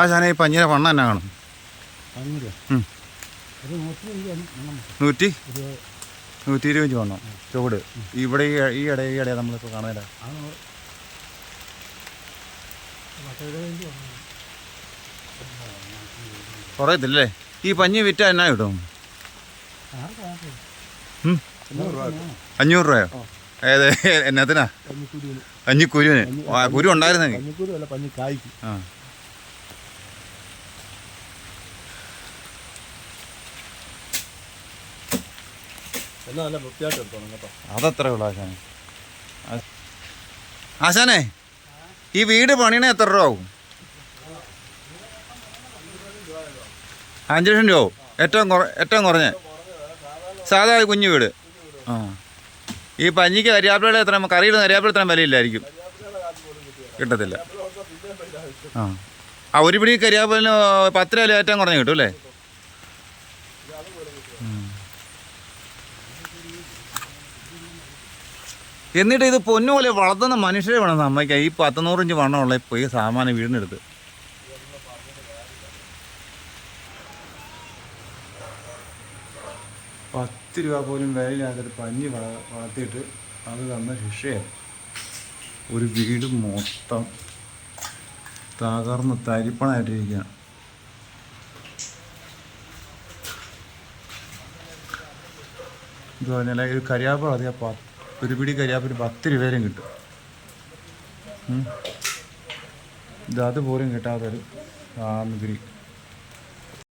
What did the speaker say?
ആശാനെ ഈ പഞ്ഞിര വണ്ണം എന്നാ കാണും? നൂറ്റി നൂറ്റി? ഇരുപത് വണ്ണം. ചുവട്. ഇവിടെ ഈ ഇട ഈ ഇടയാ നമ്മളിപ്പോൾ കാണുന്നില്ല കുറയത്തില്ലേ ഈ പഞ്ഞി വിറ്റ എന്നാ കിട്ടും. അഞ്ഞൂറ് രൂപയോ? ഏത്? എന്നത്തിനാ? ആ കുരു ഉണ്ടായിരുന്നെങ്കിൽ. അല്ല പഞ്ഞിക്കായ്ക്ക് ആ. എടുത്തോണം അതത്രേ ഉള്ളു ആശാനെ. ആശാനെ ഈ വീട് പണിയണ എത്ര രൂപ ആവും? അഞ്ച് ലക്ഷം രൂപ ആവും. ഏറ്റവും കുറ ഏറ്റവും കുറഞ്ഞ. സാധാ കുഞ്ഞു വീട്. ആ. ഈ പഞ്ഞിക്ക് കരിയാപ്പിളയുടെ എത്ര കറിയുടെ കരിയാപ്പിള എത്ര വിലയില്ലായിരിക്കും. കിട്ടത്തില്ല. ആ. ആ ഒരു പിടി കരിയാപ്പിളിന് പത്ത് രൂപ ഏറ്റവും കുറഞ്ഞ് കിട്ടും അല്ലേ? എന്നിട്ട് ഇത് പൊന്നുപോലെ വളർത്തുന്ന മനുഷ്യരെ വേണം നമ്മയ്ക്ക് ഈ പത്തുനൂറിഞ്ച് വണ്ണമുള്ള ഈ സാമാനം വീടിനെടുത്ത്. പത്ത് രൂപ പോലും വിലയില്ലാത്തൊരു പഞ്ഞി വള വളർത്തിയിട്ട് അത് തന്ന ശിക്ഷയാണ്. ഒരു വീട് മൊത്തം തകർന്ന് തരിപ്പണായിട്ടിരിക്കുകയാണ്. ഇത് പറഞ്ഞാൽ ഒരു കരിയാപ്പ് വളർത്തിയാൽ പത്ത് ഒരു പിടി കരിയാപ്പിന് പത്ത് രൂപയിലും കിട്ടും. ഇത് അതുപോലും കിട്ടാത്തൊരു സാമഗ്രി.